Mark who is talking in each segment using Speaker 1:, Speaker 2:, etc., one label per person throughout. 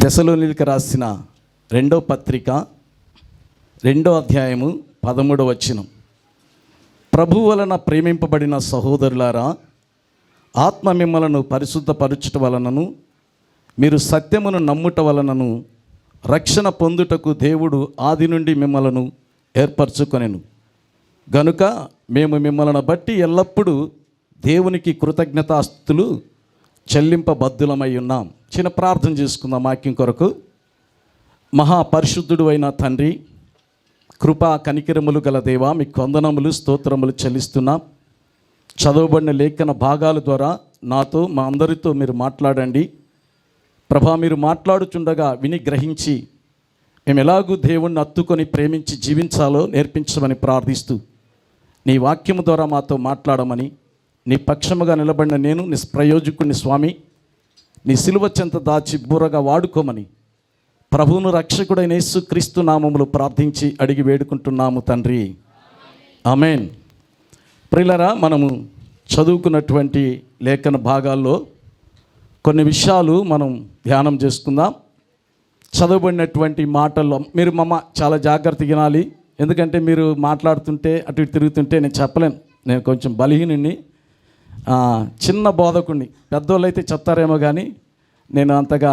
Speaker 1: దశలోనికి రాసిన రెండో పత్రిక రెండో అధ్యాయము పదమూడో వచనం. ప్రభు వలన ప్రేమింపబడిన సహోదరులారా ఆత్మ మిమ్మలను పరిశుద్ధపరచుట వలనను మీరు సత్యమును నమ్ముట వలనను రక్షణ పొందుటకు దేవుడు ఆది నుండి మిమ్మలను ఏర్పరచుకొనెను. గనుక మేము మిమ్మల్ని బట్టి ఎల్లప్పుడూ దేవునికి కృతజ్ఞతాస్తులు చెల్లింపబద్ధులమై ఉన్నాం. చిన్న ప్రార్థన చేసుకుందాం వాక్యం కొరకు. మహాపరిశుద్ధుడు అయిన తండ్రి కృపా కనికిరములు గల దేవా మీ కొందనములు స్తోత్రములు చెల్లిస్తున్నాం. చదవబడిన లేఖన భాగాల ద్వారా నాతో మా అందరితో మీరు మాట్లాడండి. ప్రభా మీరు మాట్లాడుచుండగా విని గ్రహించి మేము ఎలాగూ దేవుణ్ణి అత్తుకొని ప్రేమించి జీవించాలో నేర్పించమని ప్రార్థిస్తూ నీ వాక్యము ద్వారా మాతో మాట్లాడమని నీ పక్షముగా నిలబడిన నేను నిష్ప్రయోజకుని స్వామి నీ సిలువ చెంత దాచి బుర్రగా వాడుకోమని ప్రభువును రక్షకుడైన యేసు క్రీస్తు నామములు ప్రార్థించి అడిగి వేడుకుంటున్నాము తండ్రి. అమేన్ ప్రిలరా మనము చదువుకున్నటువంటి లేఖన భాగాల్లో కొన్ని విషయాలు మనం ధ్యానం చేసుకుందాం. చదవబడినటువంటి మాటల్లో మీరు మమ్మ చాలా జాగ్రత్తగా వినాలి. ఎందుకంటే మీరు మాట్లాడుతుంటే అటు ఇటు తిరుగుతుంటే నేను చెప్పలేను. నేను కొంచెం బలహీనుని చిన్న బోధకుడిని పెద్దోళ్ళు అయితే చెప్తారేమో కానీ నేను అంతగా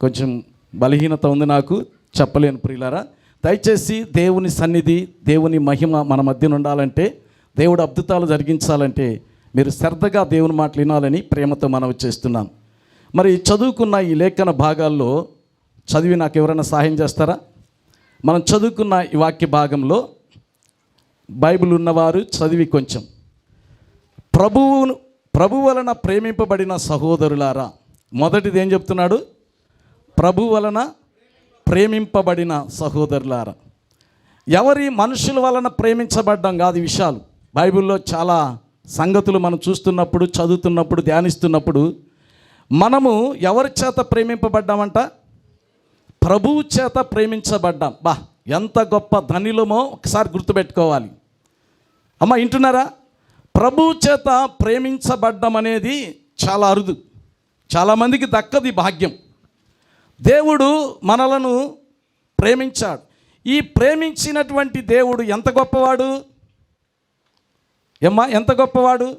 Speaker 1: కొంచెం బలహీనత ఉంది నాకు చెప్పలేను ప్రియులారా. దయచేసి దేవుని సన్నిధి దేవుని మహిమ మన మధ్యన ఉండాలంటే దేవుడు అద్భుతాలు జరిగించాలంటే మీరు శ్రద్ధగా దేవుని మాటలు వినాలని ప్రేమతో మనవి చేస్తున్నాను మరి చదువుకున్న ఈ లేఖన భాగాల్లో చదివి నాకు ఎవరైనా సహాయం చేస్తారా? మనం చదువుకున్న ఈ వాక్య భాగంలో బైబిల్ ఉన్నవారు చదివి కొంచెం. ప్రభువును ప్రభు వలన ప్రేమింపబడిన సహోదరులారా మొదటిది ఏం చెప్తున్నాడు? ప్రభు వలన ప్రేమింపబడిన సహోదరులారా. ఎవరి మనుషుల వలన ప్రేమించబడ్డం కాదు విషయాలు. బైబిల్లో చాలా సంగతులు మనం చూస్తున్నప్పుడు చదువుతున్నప్పుడు ధ్యానిస్తున్నప్పుడు మనము ఎవరి చేత ప్రేమింపబడ్డామంట? ప్రభువు చేత ప్రేమించబడ్డాం. బా ఎంత గొప్ప ధనిలమో ఒకసారి గుర్తుపెట్టుకోవాలి. అమ్మ వింటున్నారా? ప్రభు చేత ప్రేమించబడ్డం అనేది చాలా అరుదు. చాలామందికి దక్కది భాగ్యం. దేవుడు మనలను ప్రేమించాడు. ఈ ప్రేమించినటువంటి దేవుడు ఎంత గొప్పవాడు? ఏమ్మా ఎంత గొప్పవాడు?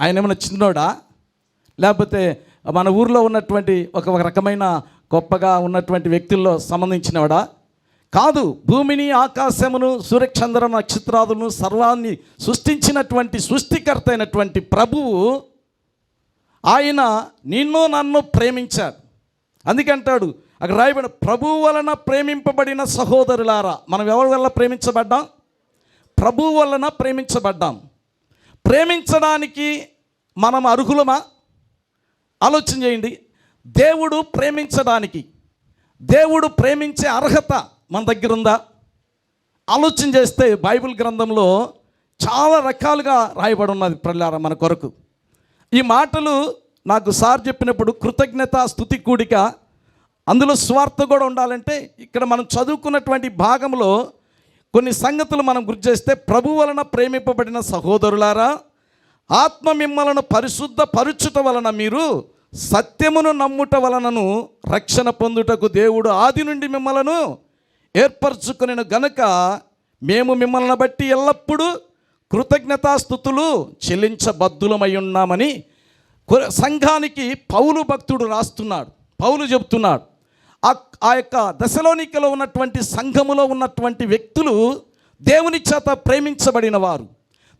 Speaker 1: ఆయన ఏమైనా చిన్నోడా? లేకపోతే మన ఊర్లో ఉన్నటువంటి ఒక ఒక రకమైన గొప్పగా ఉన్నటువంటి వ్యక్తుల్లో సంబంధించినవాడా? కాదు భూమిని ఆకాశమును సూర్యచంద్ర నక్షత్రాదులను సర్వాన్ని సృష్టించినటువంటి సృష్టికర్త అయినటువంటి ప్రభువు ఆయన నిన్ను నన్ను ప్రేమించాడు. అందుకంటాడు అక్కడ రాయబడిన ప్రభువు వలన ప్రేమింపబడిన సహోదరులారా మనం ఎవరి వల్ల ప్రేమించబడ్డాం? ప్రభువు వలన ప్రేమించబడ్డాం. ప్రేమించడానికి మనం అర్హులమా? ఆలోచన చేయండి. దేవుడు ప్రేమించడానికి దేవుడు ప్రేమించే అర్హత మన దగ్గర ఉందా? ఆలోచన చేస్తే బైబిల్ గ్రంథంలో చాలా రకాలుగా రాయబడి ఉన్నది ప్రలార మన కొరకు. ఈ మాటలు నాకు సార్ చెప్పినప్పుడు కృతజ్ఞత స్థుతి కూడిక అందులో స్వార్థ కూడా ఉండాలంటే ఇక్కడ మనం చదువుకున్నటువంటి భాగంలో కొన్ని సంగతులు మనం గుర్తు చేస్తే ప్రభు వలన ప్రేమింపబడిన సహోదరులారా ఆత్మ మిమ్మలను పరిశుద్ధ పరుచుట వలన మీరు సత్యమును నమ్ముట వలనను రక్షణ పొందుటకు దేవుడు ఆది నుండి మిమ్మలను ఏర్పరచుకుని గనుక మేము మిమ్మల్ని బట్టి ఎల్లప్పుడూ కృతజ్ఞతాస్థుతులు చెల్లించబద్ధులమై ఉన్నామని సంఘానికి పౌలు భక్తుడు రాస్తున్నాడు. పౌలు చెబుతున్నాడు. ఆ ఆ యొక్క దశలోనికలో ఉన్నటువంటి సంఘములో ఉన్నటువంటి వ్యక్తులు దేవుని చేత ప్రేమించబడిన వారు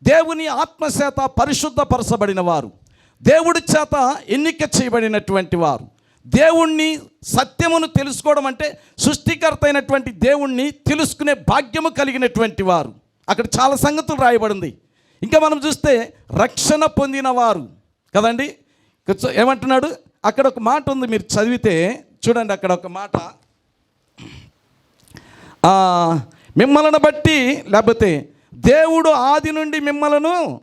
Speaker 1: దేవుని ఆత్మచేత పరిశుద్ధపరచబడిన వారు దేవుడి చేత ఎన్నిక చేయబడినటువంటి వారు. దేవుణ్ణి సత్యమును తెలుసుకోవడం అంటే సృష్టికర్త అయినటువంటి దేవుణ్ణి తెలుసుకునే భాగ్యము కలిగినటువంటి వారు. అక్కడ చాలా సంగతులు రాయబడింది. ఇంకా మనం చూస్తే రక్షణ పొందిన వారు కదండి ఏమంటున్నాడు? అక్కడ ఒక మాట ఉంది మీరు చదివితే చూడండి అక్కడ ఒక మాట. మిమ్మల్ని బట్టి లేకపోతే దేవుడు ఆది నుండి మిమ్మలను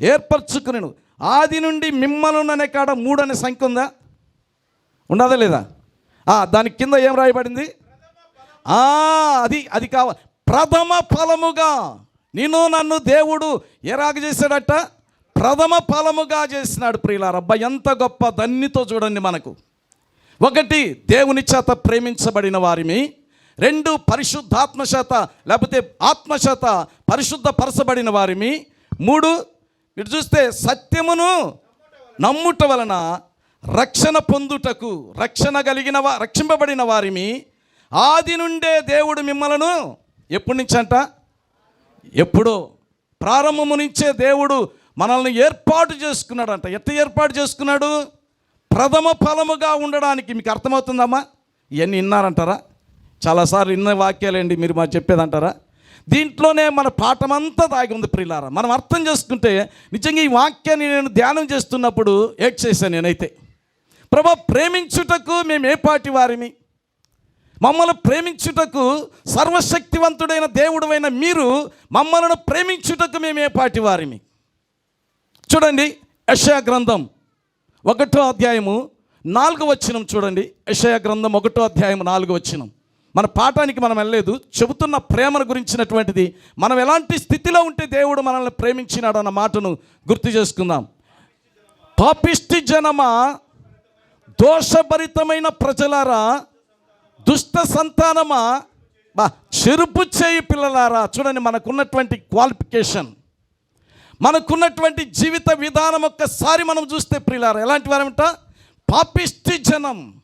Speaker 1: ఏర్పరచుకుని ఆది నుండి మిమ్మలను అనే కాడ మూడు అనే సంఖ్య ఉందా? ఉండదా లేదా? దాని కింద ఏం రాయబడింది? అది అది కావాలి ప్రథమ ఫలముగా నేను నన్ను దేవుడు ఎరాగ చేశాడట. ప్రథమ ఫలముగా చేసినాడు ప్రియులారబ్బా ఎంత గొప్ప దన్నితో చూడండి మనకు. ఒకటి దేవుని చేత ప్రేమించబడిన వారిని. రెండు పరిశుద్ధాత్మ చేత లేకపోతే ఆత్మ చేత పరిశుద్ధపరచబడిన వారిని. మూడు మీరు చూస్తే సత్యమును నమ్ముట వలన రక్షణ పొందుటకు రక్షణ కలిగిన వా రక్షింపబడిన వారిని ఆది నుండే దేవుడు మిమ్మలను ఎప్పటి నుంచి అంట ఎప్పుడో ప్రారంభము నుంచే దేవుడు మనల్ని ఏర్పాటు చేసుకున్నాడంట. ఎట్ట ఏర్పాటు చేసుకున్నాడు? ప్రథమ ఫలముగా ఉండడానికి. మీకు అర్థమవుతుందమ్మా? ఇవన్నీ విన్నారంటారా? చాలాసార్లు ఇన్న వాక్యాలేండి మీరు మా చెప్పేదంటారా? దీంట్లోనే మన పాఠమంతా దాగి ఉంది ప్రిలారా. మనం అర్థం చేసుకుంటే నిజంగా ఈ వాక్యాన్ని నేను ధ్యానం చేస్తున్నప్పుడు ఏడ్ చేశాను నేనైతే. ప్రభా ప్రేమించుటకు మేము ఏ పాటి వారిని? మమ్మల్ని ప్రేమించుటకు సర్వశక్తివంతుడైన దేవుడైన మీరు మమ్మల్ని ప్రేమించుటకు మేము ఏ పాటి వారిని? చూడండి యషయా గ్రంథం ఒకటో అధ్యాయము నాలుగు వచ్చినం చూడండి. యషయా గ్రంథం ఒకటో అధ్యాయం నాలుగు వచ్చినం మన పాఠానికి మనం వెళ్ళలేదు. చెబుతున్న ప్రేమను గురించినటువంటిది మనం ఎలాంటి స్థితిలో ఉంటే దేవుడు మనల్ని ప్రేమించినాడు అన్న మాటను గుర్తు చేసుకుందాం. పాపిష్టి జనమా దోషభరితమైన ప్రజలారా దుష్ట సంతానమా? బా చెరుపు చేయి పిల్లలారా చూడండి మనకున్నటువంటి క్వాలిఫికేషన్. మనకున్నటువంటి జీవిత విధానం ఒక్కసారి మనం చూస్తే ప్రియులారా ఎలాంటి వారమంట పాపిష్టి జనం.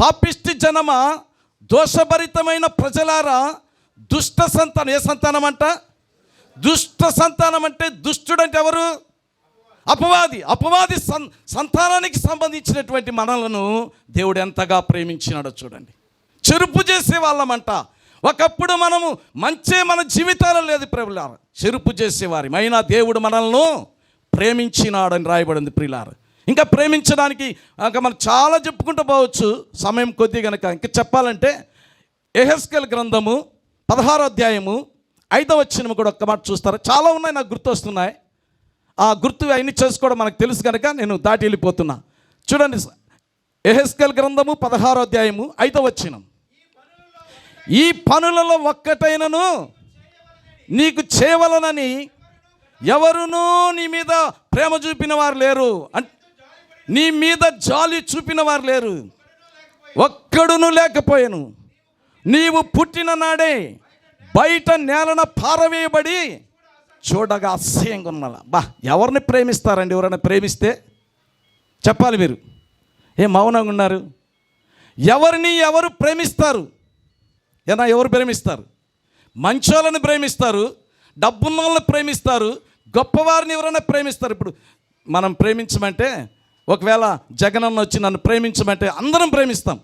Speaker 1: పాపిష్టి జనమా? దోషభరితమైన ప్రజలారా దుష్ట సంతానం. ఏ సంతానం అంట? దుష్ట సంతానం అంటే దుష్టుడు అంటే ఎవరు? అపవాది అపవాది సన్ సంతానానికి సంబంధించినటువంటి మనలను దేవుడు ఎంతగా ప్రేమించినాడో చూడండి. చెరుపు చేసే వాళ్ళమంట. ఒకప్పుడు మనము మంచే మన జీవితాలు లేదు ప్రియులార. చెరుపు చేసేవారి అయినా దేవుడు మనల్ని ప్రేమించినాడని రాయబడింది ప్రియులారు. ఇంకా ప్రేమించడానికి ఇంకా మనం చాలా చెప్పుకుంటూ పోవచ్చు. సమయం కొద్ది కనుక ఇంకా చెప్పాలంటే ఎహెస్కెల్ గ్రంథము పదహారో అధ్యాయము ఐదవ వచ్చినము కూడా ఒక్క మాట చూస్తారు? చాలా ఉన్నాయి నాకు గుర్తొస్తున్నాయి. ఆ గుర్తు అవన్నీ చేసుకోవడం మనకు తెలుసు కనుక నేను దాటి వెళ్ళిపోతున్నా. చూడండి ఎహెస్కెల్ గ్రంథము పదహారో అధ్యాయము ఐదో వచ్చినం ఈ పనులలో ఒక్కటైనను నీకు చేయవలనని ఎవరునూ నీ మీద ప్రేమ చూపిన వారు లేరు. నీ మీద జాలి చూపిన వారు లేరు. ఒక్కడును లేకపోయాను. నీవు పుట్టిన నాడే బయట నేలన పారవేయబడి చూడగా అసహ్యంగా ఉన్నలా. బా ఎవరిని ప్రేమిస్తారండి? ఎవరైనా ప్రేమిస్తే చెప్పాలి మీరు. ఏ మౌనంగా ఉన్నారు? ఎవరిని ఎవరు ప్రేమిస్తారు? ఏనా ఎవరు ప్రేమిస్తారు? మంచోళ్ళని ప్రేమిస్తారు డబ్బున్న వాళ్ళని ప్రేమిస్తారు గొప్పవారిని ఎవరైనా ప్రేమిస్తారు. ఇప్పుడు మనం ప్రేమించమంటే ఒకవేళ జగనన్న వచ్చి నన్ను ప్రేమించమంటే అందరం ప్రేమిస్తాం.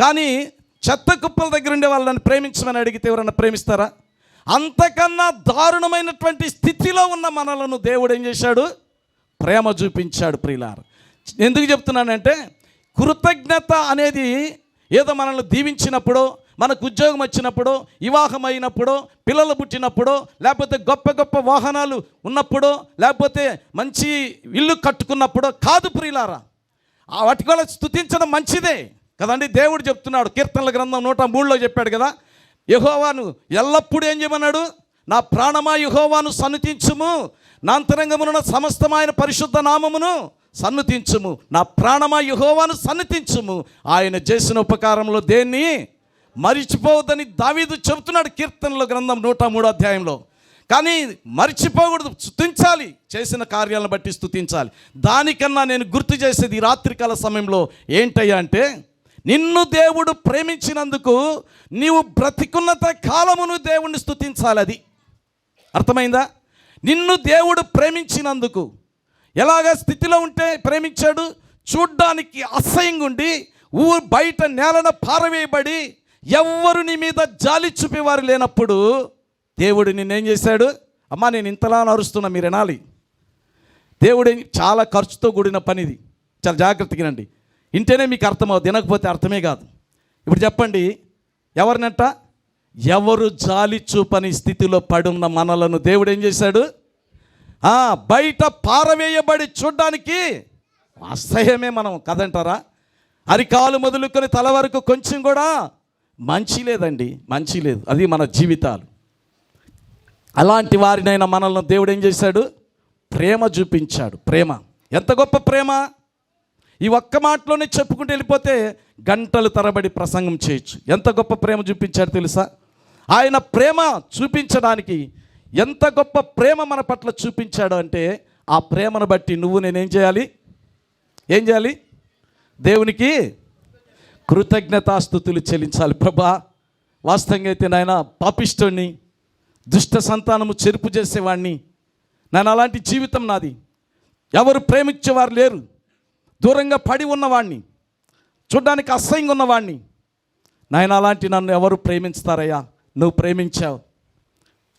Speaker 1: కానీ చెత్త కుప్పల దగ్గర ఉండే వాళ్ళని ప్రేమించమని అడిగితే ఎవరైనా ప్రేమిస్తారా? అంతకన్నా దారుణమైనటువంటి స్థితిలో ఉన్న మనలను దేవుడు ఏం చేశాడు? ప్రేమ చూపించాడు ప్రియులారు. ఎందుకు చెప్తున్నానంటే కృతజ్ఞత అనేది ఏదో మనల్ని దీవించినప్పుడు మనకు ఉద్యోగం వచ్చినప్పుడు వివాహం అయినప్పుడు పిల్లలు పుట్టినప్పుడు లేకపోతే గొప్ప గొప్ప వాహనాలు ఉన్నప్పుడు లేకపోతే మంచి ఇల్లు కట్టుకున్నప్పుడు కాదు ప్రియులారా. ఆ వాటి వల్ల స్థుతించడం మంచిదే కదండి దేవుడు చెప్తున్నాడు. కీర్తనల గ్రంథం నూట మూడులో చెప్పాడు కదా యహోవాను ఎల్లప్పుడూ ఏం చేయమన్నాడు? నా ప్రాణమా యహోవాను సన్నుతించుము? నా అంతరంగమున సమస్తమైన పరిశుద్ధ నామమును సన్నుతించుము. నా ప్రాణమా యహోవాను సన్నతించుము. ఆయన చేసిన ఉపకారంలో దేన్ని? మరిచిపోవద్దని దావీదు చెబుతున్నాడు కీర్తనల గ్రంథం నూట మూడో అధ్యాయంలో. కానీ మర్చిపోకూడదు స్థుతించాలి చేసిన కార్యాలను బట్టి స్థుతించాలి దానికన్నా నేను గుర్తు చేసేది ఈ రాత్రికాల సమయంలో ఏంటయ్యా అంటే నిన్ను దేవుడు ప్రేమించినందుకు నీవు బ్రతికున్నంత కాలమును దేవుణ్ణి స్థుతించాలి అది. అర్థమైందా? నిన్ను దేవుడు ప్రేమించినందుకు ఎలాగ స్థితిలో ఉంటే ప్రేమించాడు? చూడ్డానికి అసహ్యంగా ఉండి ఊరు బయట నేలన పారవేయబడి ఎవ్వరు నీ మీద జాలి చూపేవారు లేనప్పుడు దేవుడు నిన్నేం చేశాడు? అమ్మా నేను ఇంతలా నరుస్తున్నా మీరు వినాలి దేవుడు చాలా ఖర్చుతో కూడిన పనిది. చాలా జాగ్రత్తగా వినండి. ఇంటేనే మీకు అర్థమవుతుంది వినకపోతే అర్థమే కాదు. ఇప్పుడు చెప్పండి ఎవరినట్ట ఎవరు జాలి చూపని స్థితిలో పడున్న మనలను దేవుడు ఏం చేశాడు? బయట పారవేయబడి చూడ్డానికి అసహ్యమే మనం కదంటారా? అరికాలు మొదలుకొని తల వరకు కొంచెం కూడా మంచి లేదండి మంచి లేదు. అది మన జీవితాలు. అలాంటి వారినైనా మనల్ని దేవుడు ఏం చేశాడు? ప్రేమ చూపించాడు ప్రేమ. ఎంత గొప్ప ప్రేమ? ఈ ఒక్క మాటలోనే చెప్పుకుంటూ వెళ్ళిపోతే గంటలు తరబడి ప్రసంగం చేయొచ్చు. ఎంత గొప్ప ప్రేమ చూపించాడు తెలుసా? ఆయన ప్రేమ చూపించడానికి ఎంత గొప్ప ప్రేమ మన పట్ల చూపించాడు అంటే ఆ ప్రేమను బట్టి నువ్వు నేనేం చేయాలి? ఏం చేయాలి? దేవునికి కృతజ్ఞతాస్థుతులు చెల్లించాలి. ప్రభా వాస్తవంగా అయితే నాయన పాపిష్టోని దుష్ట సంతానము చెరుపు చేసేవాడిని నేను అలాంటి జీవితం నాది. ఎవరు ప్రేమించేవారు లేరు. దూరంగా పడి ఉన్నవాడిని చూడ్డానికి అసహ్యంగా ఉన్నవాడిని నాయన అలాంటి నన్ను ఎవరు ప్రేమించుతారయ్యా? నువ్వు ప్రేమించావు.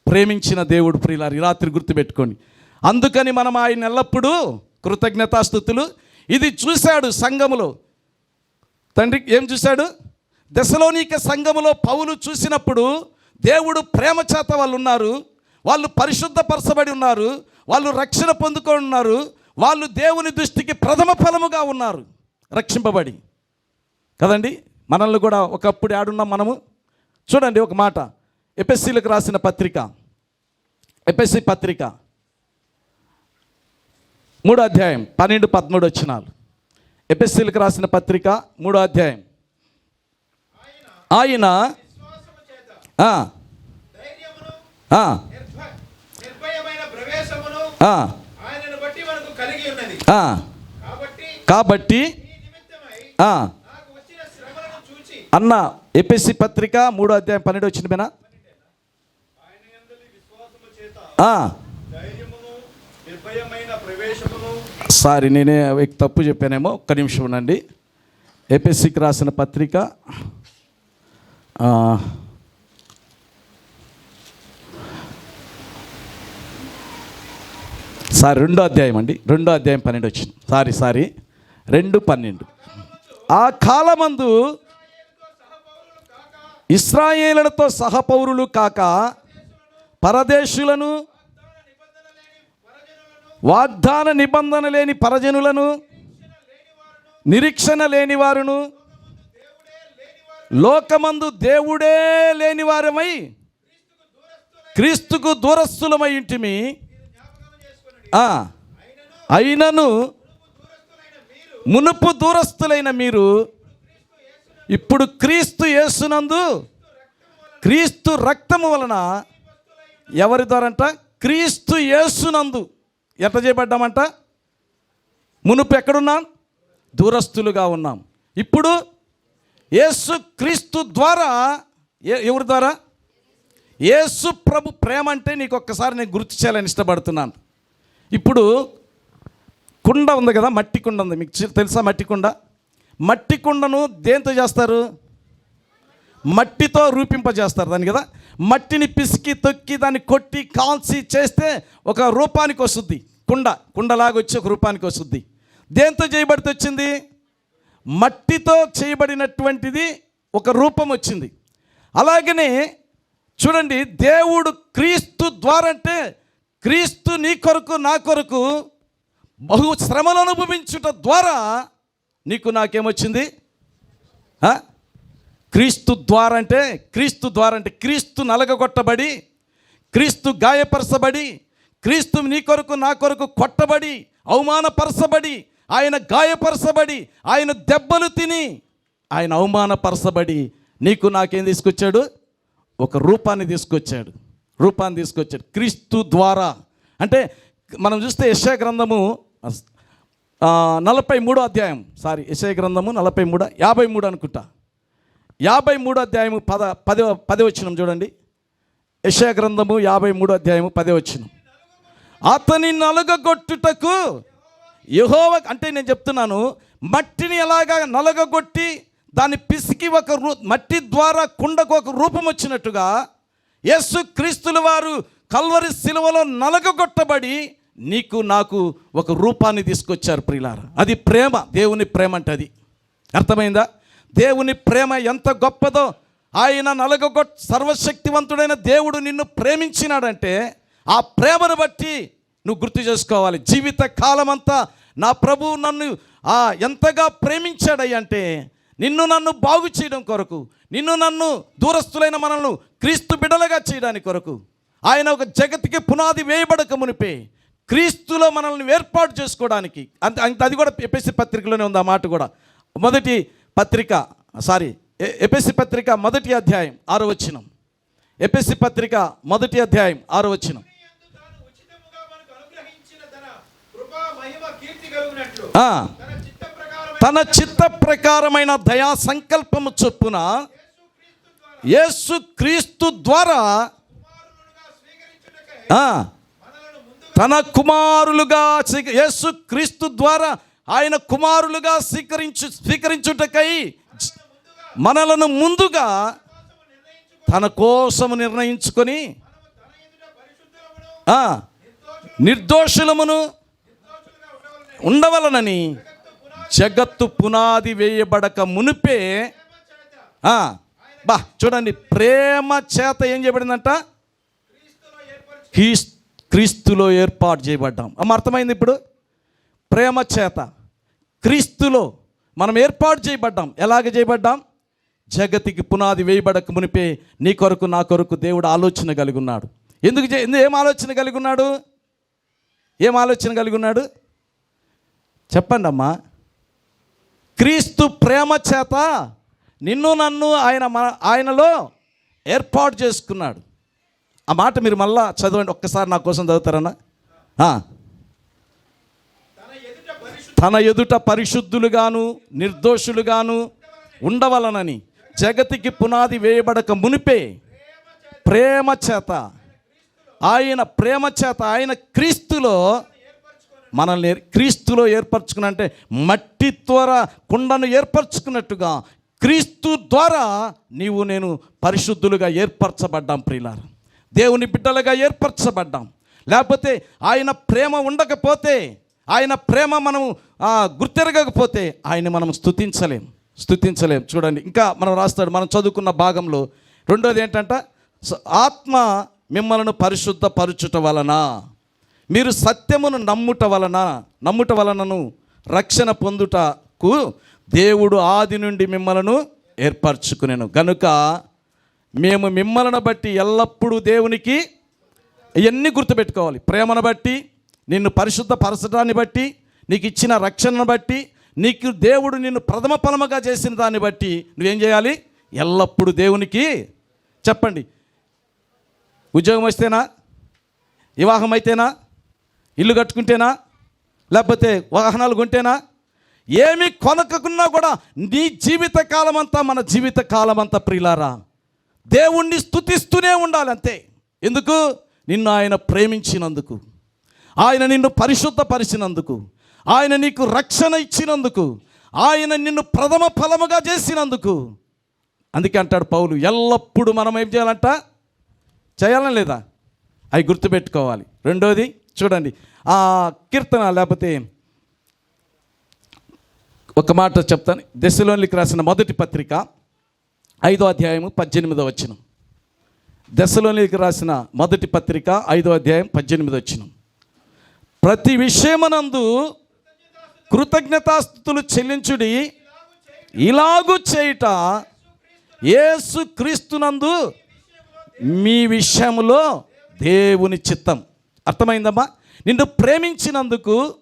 Speaker 1: ప్రేమించిన దేవుడు ప్రియులారి రాత్రి గుర్తుపెట్టుకోండి. అందుకని మనం ఆయన ఎల్లప్పుడూ కృతజ్ఞతాస్థుతులు ఇది చూశాడు సంఘములో. తండ్రి ఏం చూశాడు? దశలోనిక సంఘములో పౌలు చూసినప్పుడు దేవుడు ప్రేమ చేత వాళ్ళు ఉన్నారు వాళ్ళు పరిశుద్ధపరచబడి ఉన్నారు వాళ్ళు రక్షణ పొందుకొని ఉన్నారు. వాళ్ళు దేవుని దృష్టికి ప్రథమ ఫలముగా ఉన్నారు. రక్షింపబడి. కదండి? మనల్ని కూడా ఒకప్పుడు ఆడున్నాం మనము? చూడండి ఒక మాట. ఎపిఎస్సీలకు రాసిన పత్రిక. ఎపిఎస్సి పత్రిక. మూడో అధ్యాయం పన్నెండు పదమూడు వచ్చినాలు. ఎపిఎస్సీలకు రాసిన పత్రిక మూడో అధ్యాయం. ఆయన ఆ,
Speaker 2: చూచి
Speaker 1: అన్న ఎపిఎస్సి పత్రిక మూడో అధ్యాయం పన్నెండు వచ్చింది మేనా?
Speaker 2: ప్రవేశమును
Speaker 1: సారీ నేనే తప్పు చెప్పానేమో ఒక్క నిమిషం ఉండండి. ఏపీఎస్సికి రాసిన పత్రిక సారీ రెండో అధ్యాయం అండి. రెండో అధ్యాయం పన్నెండు వచ్చింది. Sorry sorry. రెండు పన్నెండు. ఆ కాలమందు ఇస్రాయేలతో సహపౌరులు కాక పరదేశులను వాగ్దాన నిబంధన లేని పరజనులను నిరీక్షణ లేని వారును లోకమందు దేవుడే లేని వారమై క్రీస్తుకు దూరస్తులమై ఇంటిమి అయినను మునుపు దూరస్తులైన మీరు ఇప్పుడు క్రీస్తు యేసునందు క్రీస్తు రక్తము వలన ఎవరి ద్వారా అంట క్రీస్తు యేసునందు. ఎట్లా చేయబడ్డామంట? మునుపు ఎక్కడున్నాం? దూరస్తులుగా ఉన్నాం. ఇప్పుడు యేసు క్రీస్తు ద్వారా ఎవరి ద్వారా? యేసు ప్రభు ప్రేమ అంటే నీకు ఒక్కసారి నేను గుర్తు చేయాలని ఇష్టపడుతున్నాను. ఇప్పుడు కుండ ఉంది కదా మట్టి కుండ ఉంది. మీకు తెలుసా మట్టి కుండ? మట్టి కుండను దేంతో చేస్తారు? మట్టితో రూపింపజేస్తారు. దాన్ని కదా మట్టిని పిసికి తొక్కి దాన్ని కొట్టి కాల్చి చేస్తే ఒక రూపానికి వస్తుంది. కుండ కుండలాగా వచ్చి ఒక రూపానికి వస్తుంది. దేంతో చేయబడితే వచ్చింది? మట్టితో చేయబడినటువంటిది ఒక రూపం వచ్చింది. అలాగనే చూడండి దేవుడు క్రీస్తు ద్వారా అంటే క్రీస్తు నీ కొరకు నా కొరకు బహు శ్రమలు అనుభవించుట ద్వారా నీకు నాకేమొచ్చింది? క్రీస్తు ద్వారా అంటే క్రీస్తు ద్వారా అంటే క్రీస్తు నలగగొట్టబడి క్రీస్తు గాయపరచబడి క్రీస్తు నీ కొరకు నా కొరకు కొట్టబడి అవమానపరచబడి ఆయన గాయపరచబడి ఆయన దెబ్బలు తిని ఆయన అవమానపరచబడి నీకు నాకేం తీసుకొచ్చాడు? ఒక రూపాన్ని తీసుకొచ్చాడు. రూపాన్ని తీసుకొచ్చాడు. క్రీస్తు ద్వారా. అంటే మనం చూస్తే యశా గ్రంథము నలభై మూడో అధ్యాయం. సారీ యశయ గ్రంథము నలభై మూడు యాభై మూడు అనుకుంటా. యాభై మూడో అధ్యాయము పద పది పది వచ్చినం చూడండి. యశయ గ్రంథము యాభై మూడో అధ్యాయము పదే వచ్చినం అతని నలుగగొట్టుటకు యహోవ అంటే నేను చెప్తున్నాను మట్టిని ఎలాగా నలగొట్టి దాన్ని పిసికి ఒక రూ మట్టి ద్వారా కుండకు ఒక రూపం వచ్చినట్టుగా యేసు క్రీస్తుల వారు కల్వరి శిలువలో నలగగొట్టబడి నీకు నాకు ఒక రూపాన్ని తీసుకొచ్చారు ప్రియులారా. అది ప్రేమ దేవుని ప్రేమ అంటే అది. అర్థమైందా? దేవుని ప్రేమ ఎంత గొప్పదో ఆయన నలగొట్ సర్వశక్తివంతుడైన దేవుడు నిన్ను ప్రేమించినాడంటే ఆ ప్రేమను బట్టి నువ్వు గుర్తు చేసుకోవాలి. జీవిత కాలమంతా నా ప్రభువు నన్ను ఆ ఎంతగా ప్రేమించాడయ్యంటే నిన్ను నన్ను బాగు చేయడం కొరకు నిన్ను నన్ను దూరస్తులైన మనల్ని క్రీస్తు బిడలుగా చేయడానికి కొరకు ఆయన ఒక జగత్తుకి పునాది వేయబడక మునిపే క్రీస్తులో మనల్ని ఏర్పాటు చేసుకోవడానికి అంత అంత అది కూడా ఎపిసి పత్రికలోనే ఉంది ఆ మాట కూడా. మొదటి పత్రిక సారీ ఎపిసి పత్రిక మొదటి అధ్యాయం ఆరో వచ్చినం ఎపిసి పత్రిక మొదటి అధ్యాయం ఆరో వచ్చినం
Speaker 2: తన చిత్త
Speaker 1: తన చిత్త ప్రకారమైన దయా సంకల్పము చొప్పున యేసు క్రీస్తు ద్వారా తన కుమారులుగా స్వీక- యేసు క్రీస్తు ద్వారా ఆయన కుమారులుగా స్వీకరించు స్వీకరించుటకై మనలను ముందుగా తన కోసము నిర్ణయించుకొని నిర్దోషులమును ఉండవలనని జగత్తు పునాది వేయబడక మునిపే ఆ, బా చూడండి ప్రేమ చేత ఏం చేయబడిందంట? క్రీస్- క్రీస్తులో ఏర్పాటు చేయబడ్డాం. అమ్మ అర్థమైంది ఇప్పుడు? ప్రేమ చేత. క్రీస్తులో మనం ఏర్పాటు చేయబడ్డాం. ఎలాగ చేయబడ్డాం? జగతికి పునాది వేయబడక మునిపే నీ కొరకు నా కొరకు దేవుడు ఆలోచన కలిగి ఉన్నాడు. ఎందుకు చే- ఏం ఆలోచన కలిగి ఉన్నాడు? ఏం ఆలోచన కలిగి ఉన్నాడు? చెప్పండి అమ్మా క్రీస్తు ప్రేమ చేత నిన్ను నన్ను ఆయన మన- ఆయనలో ఏర్పాటు చేసుకున్నాడు. ఆ మాట మీరు మళ్ళా చదవండి ఒక్కసారి నా కోసం చదువుతారన్నా?
Speaker 2: తన ఎదుట
Speaker 1: పరిశుద్ధులుగాను నిర్దోషులుగాను ఉండవలనని జగతికి పునాది వేయబడక మునిపే ప్రేమ చేత ఆయన ప్రేమ చేత ఆయన క్రీస్తులో మనల్ని క్రీస్తులో ఏర్పరచుకున్న అంటే మట్టి త్వర కుండను ఏర్పరచుకున్నట్టుగా క్రీస్తు ద్వారా నీవు నేను పరిశుద్ధులుగా ఏర్పరచబడ్డాం ప్రియులార. దేవుని బిడ్డలుగా ఏర్పరచబడ్డాం. లేకపోతే ఆయన ప్రేమ ఉండకపోతే ఆయన ప్రేమ మనం గుర్తెరగకపోతే ఆయన మనం స్థుతించలేం స్థుతించలేం చూడండి ఇంకా మనం రాస్తాడు మనం చదువుకున్న భాగంలో రెండోది ఏంటంట? ఆత్మ మిమ్మల్ని పరిశుద్ధపరచుట వలన మీరు సత్యమును నమ్ముట వలన నమ్ముట వలనను రక్షణ పొందుటకు దేవుడు ఆది నుండి మిమ్మలను ఏర్పరచుకునేను. గనుక మేము మిమ్మల్ని బట్టి ఎల్లప్పుడూ దేవునికి ఇవన్నీ గుర్తుపెట్టుకోవాలి? ప్రేమను బట్టి నిన్ను పరిశుద్ధపరచడాన్ని బట్టి నీకు ఇచ్చిన రక్షణను బట్టి నీకు దేవుడు నిన్ను ప్రథమ ఫలముగా చేసిన దాన్ని బట్టి నువ్వేం చేయాలి? ఎల్లప్పుడూ దేవునికి చెప్పండి. ఉద్యోగం వస్తేనా? వివాహం అయితేనా? ఇల్లు కట్టుకుంటేనా? లేకపోతే వాహనాలు కొంటేనా? ఏమి కొనకకున్నా కూడా నీ జీవిత కాలం అంతా మన జీవిత కాలం అంతా దేవుణ్ణి స్థుతిస్తూనే ఉండాలి అంతే. ఎందుకు? నిన్ను ఆయన ప్రేమించినందుకు. ఆయన నిన్ను పరిశుద్ధపరిచినందుకు. ఆయన నీకు రక్షణ ఇచ్చినందుకు. ఆయన నిన్ను ప్రథమ ఫలముగా చేసినందుకు. అందుకే అంటాడు పౌలు ఎల్లప్పుడూ మనం ఏం చేయాలంట? చేయాలని లేదా? అవి గుర్తుపెట్టుకోవాలి. రెండోది చూడండి. ఆ కీర్తన లేకపోతే ఒక మాట చెప్తాను. దశలోనికి రాసిన మొదటి పత్రిక ఐదో అధ్యాయము పద్దెనిమిదో వచ్చిన దశలోనికి రాసిన మొదటి పత్రిక ఐదో అధ్యాయం పద్దెనిమిది వచ్చిన ప్రతి విషయమనందు కృతజ్ఞతాస్థుతులు చెల్లించుడి ఇలాగు చేయుట యేసు క్రీస్తునందు మీ విషయంలో దేవుని చిత్తం. అర్థమైందమ్మా? నిన్ను ప్రేమించినందుకు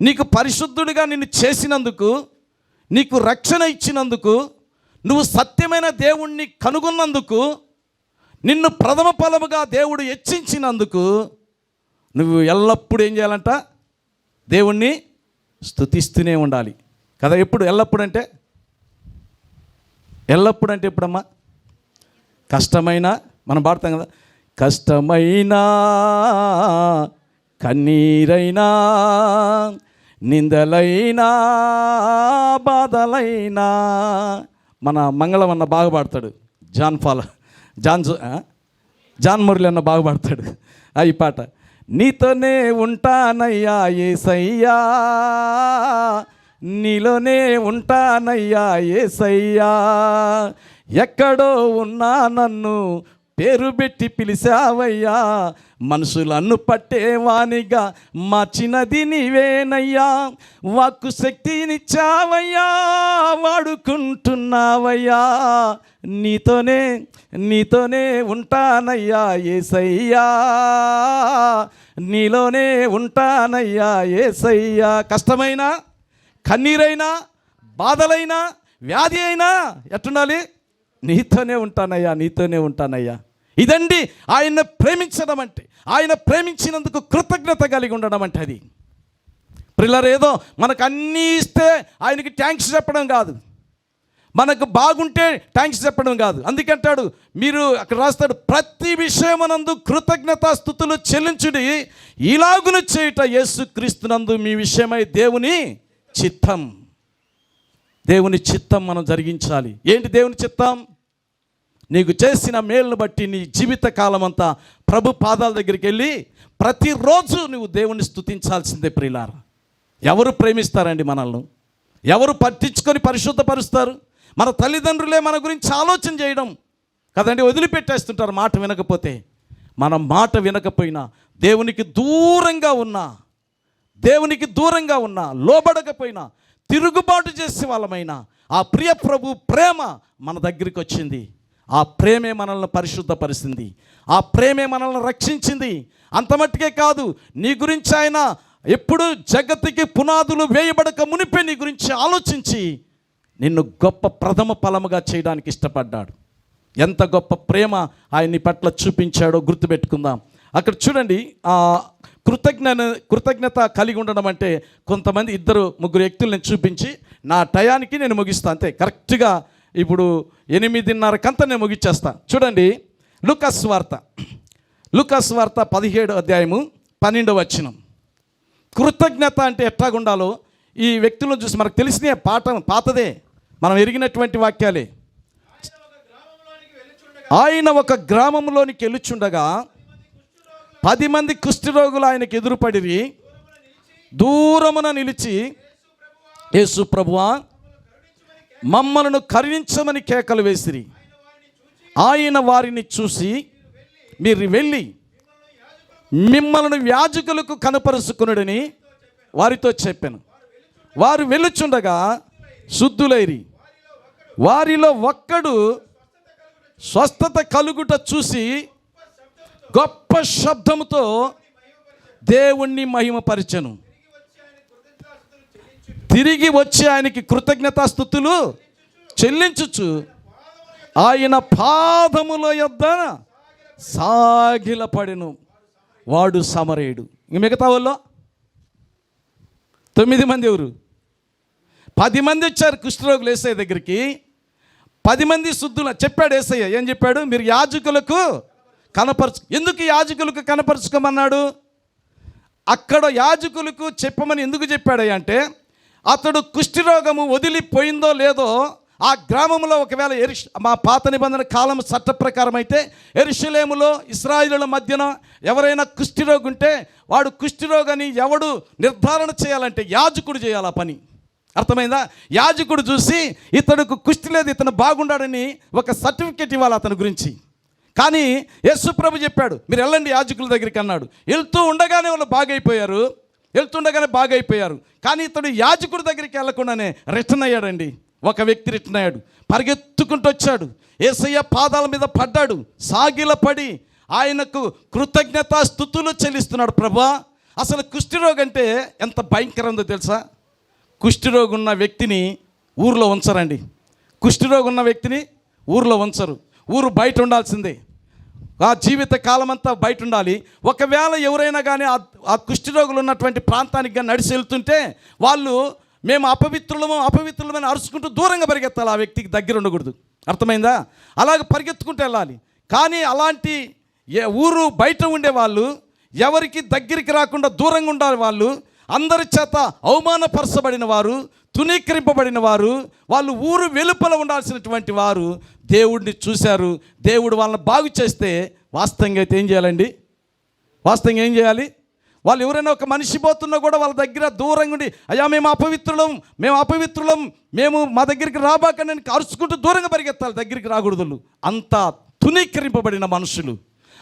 Speaker 1: నీకు పరిశుద్ధుడిగా నిన్ను చేసినందుకు నీకు రక్షణ ఇచ్చినందుకు నువ్వు సత్యమైన దేవుణ్ణి కనుగొన్నందుకు నిన్ను ప్రథమ ఫలముగా దేవుడు హెచ్చించినందుకు నువ్వు ఎల్లప్పుడూ ఏం చేయాలంట? దేవుణ్ణి స్థుతిస్తూనే ఉండాలి. కదా ఎప్పుడు? ఎల్లప్పుడు అంటే ఎల్లప్పుడు అంటే ఎప్పుడమ్మా? కష్టమైన మనం పాడతాం కదా? కష్టమైనా కన్నీరైనా నిందలైనా బాధలైనా. మన మంగళం అన్న బాగా పాడతాడు జాన్ ఫాల జాన్ జాన్ మురళి అన్న బాగా పాడతాడు ఈ పాట. నీతోనే ఉంటానయ్యా ఏసయ్యా. నీలోనే ఉంటానయ్యా ఏసయ్యా. ఎక్కడో ఉన్నా నన్ను పేరు పెట్టి పిలిచావయ్యా. మనుషులను పట్టేవానిగా మార్చినది నీవేనయ్యా. వాక్కు శక్తినిచ్చావయ్యా. వాడుకుంటున్నావయ్యా. నీతోనే నీతోనే ఉంటానయ్యా ఏసయ్యా. నీలోనే ఉంటానయ్యా ఏసయ్యా. కష్టమైనా కన్నీరైనా బాధలైనా వ్యాధి అయినా ఎట్టుండాలి? నీతోనే ఉంటానయ్యా నీతోనే ఉంటానయ్యా. ఇదండి ఆయన ప్రేమించడం అంటే ఆయన ప్రేమించినందుకు కృతజ్ఞత కలిగి ఉండడం అంటే అది. పిల్లలు ఏదో మనకు అన్నీ ఇస్తే ఆయనకి థ్యాంక్స్ చెప్పడం కాదు. మనకు బాగుంటే థ్యాంక్స్ చెప్పడం కాదు. అందుకంటాడు మీరు అక్కడ రాస్తాడు ప్రతి విషయమునందు కృతజ్ఞత స్థుతులు చెల్లించుడి. ఇలాగును చేయుట యేసు క్రీస్తునందు మీ విషయమై దేవుని చిత్తం. దేవుని చిత్తం మనం జరిగించాలి. ఏంటి దేవుని చిత్తం? నీకు చేసిన మేలును బట్టి నీ జీవిత కాలం అంతా ప్రభు పాదాల దగ్గరికి వెళ్ళి ప్రతిరోజు నువ్వు దేవుని స్థుతించాల్సిందే ప్రియులార. ఎవరు ప్రేమిస్తారండి మనల్ని? ఎవరు పట్టించుకొని పరిశుద్ధపరుస్తారు? మన తల్లిదండ్రులే మన గురించి ఆలోచన చేయడం కదండి వదిలిపెట్టేస్తుంటారు మాట వినకపోతే. మన మాట వినకపోయినా దేవునికి దూరంగా ఉన్నా దేవునికి దూరంగా ఉన్నా లోబడకపోయినా తిరుగుబాటు చేసే వాళ్ళమైనా ఆ ప్రియ ప్రభు ప్రేమ మన దగ్గరికి వచ్చింది. ఆ ప్రేమే మనల్ని పరిశుద్ధపరిచింది. ఆ ప్రేమే మనల్ని రక్షించింది. అంత మట్టుకే కాదు నీ గురించి ఆయన ఎప్పుడు జగత్తుకి పునాదులు వేయబడక మునిపే నీ గురించి ఆలోచించి నిన్ను గొప్ప ప్రథమ ఫలముగా చేయడానికి ఇష్టపడ్డాడు. ఎంత గొప్ప ప్రేమ ఆయన పట్ల చూపించాడో గుర్తుపెట్టుకుందాం. అక్కడ చూడండి కృతజ్ఞ కృతజ్ఞత కలిగి ఉండడం అంటే కొంతమంది ఇద్దరు ముగ్గురు వ్యక్తులను చూపించి నా టయానికి నేను ముగిస్తాను అంతే. కరెక్ట్గా ఇప్పుడు ఎనిమిదిన్నరకంతా నేను ముగిచ్చేస్తా. చూడండి లుకస్ వార్త. లుకస్ వార్త పదిహేడు అధ్యాయము పన్నెండవ వచ్చినం కృతజ్ఞత అంటే ఎట్లాగుండాలో ఈ వ్యక్తులను చూసి మనకు తెలిసిన పాట పాతదే. మనం ఎరిగినటువంటి వాక్యాలే.
Speaker 2: ఆయన ఒక గ్రామంలోనికి వెళ్ళుచుండగా
Speaker 1: ఆయన ఒక గ్రామంలోనికి వెళ్ళుచుండగా పది మంది కుష్ఠరోగులు ఆయనకు ఎదురుపడిరి. దూరమున నిలిచి యేసు ప్రభువా మమ్మలను కరుణించమని కేకలు వేసిరి. ఆయన వారిని చూసి మీరు వెళ్ళి మిమ్మల్ని వ్యాజకులకు కనపరుచుకునుడని వారితో చెప్పాను. వారు వెళ్ళుచుండగా శుద్ధులైరి. వారిలో ఒక్కడు స్వస్థత కలుగుట చూసి గొప్ప శబ్దముతో దేవుణ్ణి మహిమపరిచను. తిరిగి వచ్చి ఆయనకి కృతజ్ఞతాస్థుతులు చెల్లించుచు ఆయన పాదముల యొద్ద సాగిలపడెను. వాడు సమరేయుడు. ఇంక మిగతా వాళ్ళు తొమ్మిది మంది ఎవరు? పది మంది వచ్చారు కుష్ఠరోగులు ఏసయ్య దగ్గరికి. పది మంది శుద్ధులు చెప్పాడు ఏసయ్య. ఏం చెప్పాడు? మీరు యాజకులకు కనపరచు ఎందుకు యాజకులకు కనపరుచుకోమన్నాడు? అక్కడ యాజకులకు చెప్పమని ఎందుకు చెప్పాడు అంటే అతడు కుష్ఠిరోగము వదిలిపోయిందో లేదో ఆ గ్రామంలో ఒకవేళ ఎరిష్ మా పాత నిబంధన కాలం చట్ట ప్రకారం అయితే ఎరుషలేములో ఇస్రాయిలుల మధ్యన ఎవరైనా కుష్ఠిరోగి ఉంటే వాడు కుష్ఠిరోగని ఎవడు నిర్ధారణ చేయాలంటే యాజకుడు చేయాలి ఆ పని. అర్థమైందా? యాజకుడు చూసి ఇతడుకు కుష్టి లేదు ఇతను బాగుండాడని ఒక సర్టిఫికేట్ ఇవ్వాలి అతని గురించి. కానీ యేసుప్రభు చెప్పాడు మీరు వెళ్ళండి యాజకుల దగ్గరికి అన్నాడు. వెళ్తూ ఉండగానే వాళ్ళు బాగైపోయారు. వెళ్తుండగానే బాగైపోయారు. కానీ ఇతడు యాజకుడి దగ్గరికి వెళ్ళకుండానే రిటర్న్ అయ్యాడండి. ఒక వ్యక్తి రిటర్న్ అయ్యాడు. పరిగెత్తుకుంటూ వచ్చాడు. ఏసయ్య పాదాల మీద పడ్డాడు. సాగిలపడి ఆయనకు కృతజ్ఞత స్థుతులు చెల్లిస్తున్నాడు ప్రభా. అసలు కుష్ఠిరోగం అంటే ఎంత భయంకరందో తెలుసా? కుష్ఠిరోగి ఉన్న వ్యక్తిని ఊర్లో ఉంచరండి. కుష్ఠిరోగి ఉన్న వ్యక్తిని ఊర్లో ఉంచరు. ఊరు బయట ఉండాల్సిందే. ఆ జీవిత కాలం అంతా బయట ఉండాలి ఒకవేళ ఎవరైనా కానీ ఆ ఆ కుష్ఠిరోగులు ఉన్నటువంటి ప్రాంతానికి కానీ నడిచి వెళ్తుంటే వాళ్ళు మేము అపవిత్రులము అపవిత్రులమని అరుచుకుంటూ దూరంగా పరిగెత్తాలి. ఆ వ్యక్తికి దగ్గర ఉండకూడదు. అర్థమైందా? అలాగే పరిగెత్తుకుంటూ వెళ్ళాలి. కానీ అలాంటి ఏ ఊరు బయట ఉండే వాళ్ళు ఎవరికి దగ్గరికి రాకుండా దూరంగా ఉండాలి వాళ్ళు అందరి చేత అవమానపరచబడిన వారు తునీకరింపబడిన వారు వాళ్ళు ఊరు వెలుపల ఉండాల్సినటువంటి వారు దేవుడిని చూశారు దేవుడు వాళ్ళని బాగు చేస్తే వాస్తవంగా అయితే ఏం చేయాలండి? వాస్తవంగా ఏం చేయాలి? వాళ్ళు ఎవరైనా ఒక మనిషి పోతున్నా కూడా వాళ్ళ దగ్గర దూరంగా ఉండి అయ్యా మేము అపవిత్రులం మేము అపవిత్రులం మేము మా దగ్గరికి రాబాక నేను అరుచుకుంటూ దూరంగా పరిగెత్తాలి దగ్గరికి రాకూడదు. అంత తునీకరింపబడిన మనుషులు.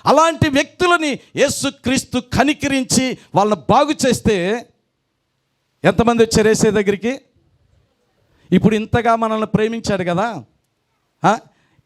Speaker 1: అలాంటి వ్యక్తులని యేసుక్రీస్తు కనికరించి వాళ్ళని బాగు చేస్తే ఎంతమంది వచ్చారు ఏసే దగ్గరికి? ఇప్పుడు ఇంతగా మనల్ని ప్రేమించాడు కదా?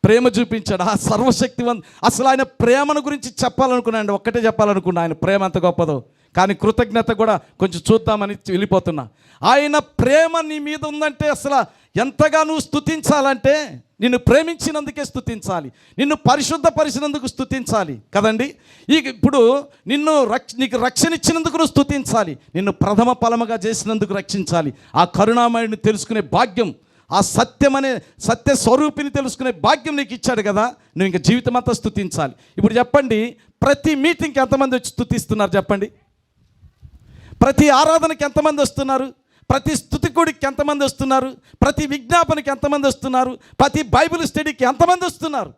Speaker 1: ప్రేమ చూపించాడు. ఆ సర్వశక్తివంత అసలు ఆయన ప్రేమను గురించి చెప్పాలనుకున్నాను ఒక్కటే చెప్పాలనుకున్నా. ఆయన ప్రేమ ఎంత గొప్పదో. కానీ కృతజ్ఞత కూడా కొంచెం చూద్దామని వెళ్ళిపోతున్నా. ఆయన ప్రేమ నీ మీద ఉందంటే అసలు ఎంతగా నువ్వు స్థుతించాలంటే నిన్ను ప్రేమించినందుకే స్థుతించాలి నిన్ను పరిశుద్ధపరిచినందుకు స్థుతించాలి కదండి? ఇక ఇప్పుడు నిన్ను రక్ష నీకు రక్షణ ఇచ్చినందుకు నువ్వు స్థుతించాలి నిన్ను ప్రథమ ఫలముగా చేసినందుకు రక్షించాలి. ఆ కరుణామయుడిని తెలుసుకునే భాగ్యం ఆ సత్యం అనే సత్య స్వరూపిని తెలుసుకునే భాగ్యం నీకు ఇచ్చాడు కదా నువ్వు ఇంకా జీవితం అంతా స్థుతించాలి ఇప్పుడు చెప్పండి ప్రతి మీటింగ్కి ఎంతమంది వచ్చి స్తుతిస్తున్నారు చెప్పండి? ప్రతి ఆరాధనకి ఎంతమంది వస్తున్నారు? ప్రతి స్థుతికుడికి ఎంతమంది వస్తున్నారు? ప్రతి విజ్ఞాపనకి ఎంతమంది వస్తున్నారు? ప్రతి బైబిల్ స్టడీకి ఎంతమంది వస్తున్నారు?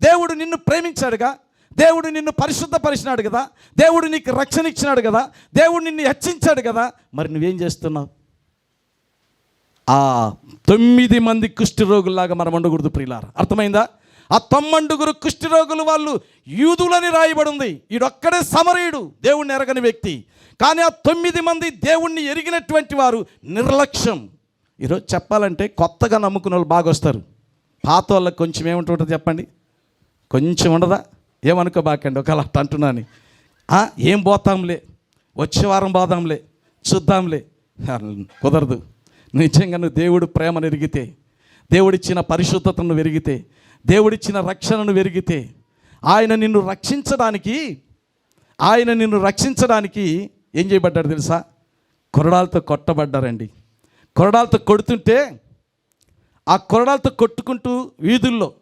Speaker 1: దేవుడు నిన్ను ప్రేమించాడుగా దేవుడు నిన్ను పరిశుద్ధపరిచినాడు కదా దేవుడు నీకు రక్షణ ఇచ్చినాడు కదా దేవుడు నిన్ను హెచ్చించాడు కదా మరి నువ్వేం చేస్తున్నావు? ఆ తొమ్మిది మంది కుష్ఠరోగుల్లాగా మనం ఉండకూడదు ప్రియులార. అర్థమైందా? ఆ తొమ్మండుగురు కుష్ఠరోగులు వాళ్ళు యూదులని రాయబడి ఉంది ఈడొక్కడే సమరయుడు దేవుణ్ణి ఎరగని వ్యక్తి. కానీ ఆ తొమ్మిది మంది దేవుణ్ణి ఎరిగినటువంటి వారు నిర్లక్ష్యం. ఈరోజు చెప్పాలంటే కొత్తగా నమ్ముకున్న వాళ్ళు బాగా వస్తారు. పాత వాళ్ళకి కొంచెం ఏముంటుంటుంది చెప్పండి. కొంచెం ఉండదా? ఏమనుకోబాకండి ఒకవేళ అట్ట అంటున్నాను. ఏం పోతాంలే. వచ్చే వారం పోదాంలే. చూద్దాంలే. కుదరదు. నిజంగా నువ్వు దేవుడు ప్రేమను ఎరిగితే దేవుడిచ్చిన పరిశుద్ధతను వెరిగితే దేవుడిచ్చిన రక్షణను వెరిగితే ఆయన నిన్ను రక్షించడానికి ఆయన నిన్ను రక్షించడానికి ఏం చేయబడ్డాడు తెలుసా? కొరడాలతో కొట్టబడ్డారండి. కొరడాలతో కొడుతుంటే ఆ కొరడాలతో కొట్టుకుంటూ వీధుల్లో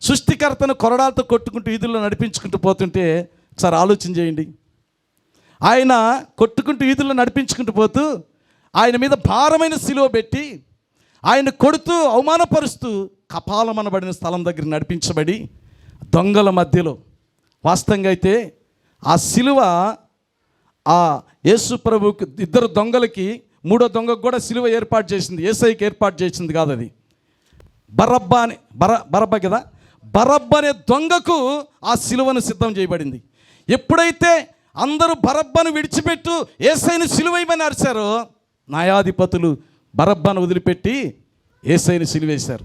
Speaker 1: సృష్టికర్తను కొరడాలతో కొట్టుకుంటూ వీధుల్లో నడిపించుకుంటూ పోతుంటే ఒకసారి ఆలోచన చేయండి. ఆయన కొట్టుకుంటూ వీధుల్లో నడిపించుకుంటూ పోతూ ఆయన మీద భారమైన సిలువ పెట్టి ఆయన కొడుతూ అవమానపరుస్తూ కపాలమనబడిన స్థలం దగ్గర నడిపించబడి దొంగల మధ్యలో. వాస్తవంగా అయితే ఆ సిలువ ఆ యేసు ప్రభుకి ఇద్దరు దొంగలకి మూడో దొంగకు కూడా సిలువ ఏర్పాటు చేసింది. ఏసైకి ఏర్పాటు చేసింది కాదు అది. బరబ్బా అని బర బరబ్బ కదా? బరబ్బ అనే దొంగకు ఆ సిలువను సిద్ధం చేయబడింది. ఎప్పుడైతే అందరూ బరబ్బను విడిచిపెట్టు ఏసైని సిలువైమని అరిచారో న్యాయాధిపతులు బరబ్బను వదిలిపెట్టి ఏసైని సిలివేశారు.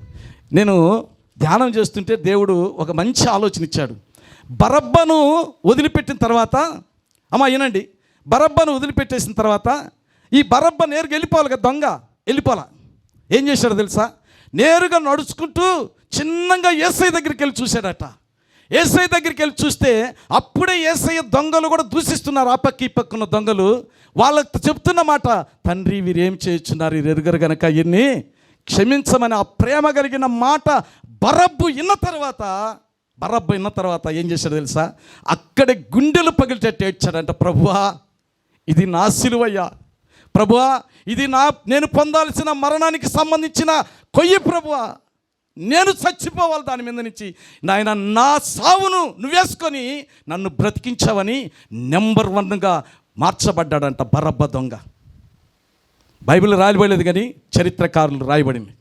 Speaker 1: నేను ధ్యానం చేస్తుంటే దేవుడు ఒక మంచి ఆలోచన ఇచ్చాడు. బరబ్బను వదిలిపెట్టిన తర్వాత అమ్మా వినండి బరబ్బను వదిలిపెట్టేసిన తర్వాత ఈ బరబ్బ నేరుగా వెళ్ళిపోవాలి కదా దొంగ వెళ్ళిపోవాలా ఏం చేశాడో తెలుసా? నేరుగా నడుచుకుంటూ చిన్నగా ఏసై దగ్గరికి వెళ్ళి చూశాడట. ఏసఐ దగ్గరికి వెళ్ళి చూస్తే అప్పుడే ఏసఐ దొంగలు కూడా దూషిస్తున్నారు. ఆ పక్క ఈ పక్కన దొంగలు వాళ్ళకి చెప్తున్న మాట తండ్రి వీరేం చేయుచున్నారు? వీరు ఎరుగరు గనక ఇన్ని క్షమించమని ఆ ప్రేమ కలిగిన మాట బరబ్బు ఇన్న తర్వాత బరబ్బు ఇన్న తర్వాత ఏం చేశాడు తెలుసా? అక్కడే గుండెలు పగిలిటట్టు ఏడ్చాడంట ప్రభువా ఇది నా సిలువయ్యా. ప్రభువా ఇది నా నేను పొందాల్సిన మరణానికి సంబంధించిన కొయ్యి ప్రభువా. నేను చచ్చిపోవాలి దాని మీద నుంచి. నాయన నా సావును నువ్వేసుకొని నన్ను బ్రతికించావని నెంబర్ వన్గా మార్చబడ్డాడంట బరబ్బ దొంగ. బైబిల్ రాయబడలేదు కానీ చరిత్రకారులు రాయబడింది.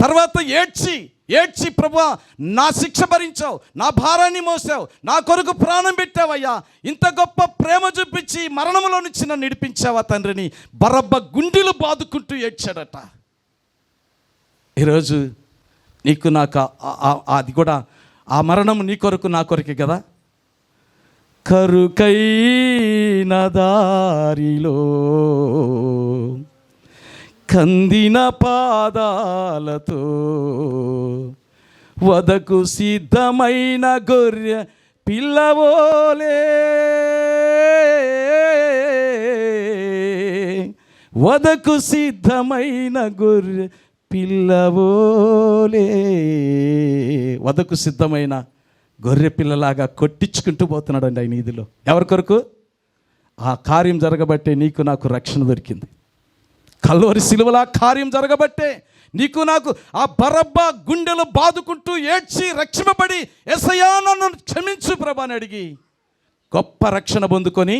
Speaker 1: తర్వాత ఏడ్చి ఏడ్చి ప్రభా నా శిక్ష భరించావు నా భారాన్ని మోసావు నా కొరకు ప్రాణం పెట్టావయ్యా ఇంత గొప్ప ప్రేమ చూపించి మరణంలో నుంచి నన్ను నిడిపించావా తండ్రిని బరబ్బ గుండెలు బాదుకుంటూ ఏడ్చాడట. ఈరోజు నీకు నాకు అది కూడా ఆ మరణం నీ కొరకు నా కొరకే కదా? కరుకైన దారిలో కందిన పాదాలతో వదకు సిద్ధమైన గొర్రె పిల్లవోలే. వదకు సిద్ధమైన గొర్రె పిల్లవోలే. వదకు సిద్ధమైన గొర్రె పిల్లలాగా కొట్టించుకుంటూ పోతున్నాడండి ఆయన ఇదిలో ఎవరి కొరకు? ఆ కార్యం జరగబట్టే నీకు నాకు రక్షణ దొరికింది. కల్లోరి సిలువలా కార్యం జరగబట్టే నీకు నాకు ఆ బరబ్బ గుండెలు బాదుకుంటూ ఏడ్చి రక్షింపబడి ఎసయా నన్ను క్షమించు ప్రభాని అడిగి గొప్ప రక్షణ పొందుకొని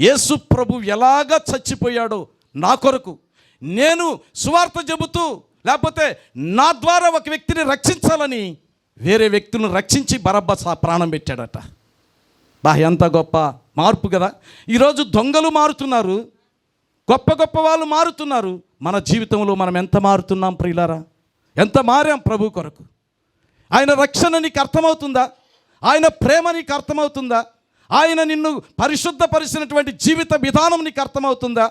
Speaker 1: యేసు ప్రభు ఎలాగ చచ్చిపోయాడో నా కొరకు నేను సువార్త చెబుతూ లేకపోతే నా ద్వారా ఒక వ్యక్తిని రక్షించాలని వేరే వ్యక్తులను రక్షించి బరబ్బ ప్రాణం పెట్టాడట. బా ఎంత గొప్ప మార్పు కదా. ఈరోజు దొంగలు మారుతున్నారు గొప్ప గొప్ప వాళ్ళు మారుతున్నారు. మన జీవితంలో మనం ఎంత మారుతున్నాం ప్రియులారా? ఎంత మారాం ప్రభు కొరకు? ఆయన రక్షణ నీకు అర్థమవుతుందా? ఆయన ప్రేమ నీకు అర్థమవుతుందా? ఆయన నిన్ను పరిశుద్ధపరిచినటువంటి జీవిత విధానం నీకు అర్థమవుతుందా?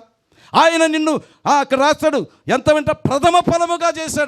Speaker 1: ఆయన నిన్ను ఆ, అక్కడ రాస్తాడు. ఎంత వెంట ప్రథమ ఫలముగా చేశాడు.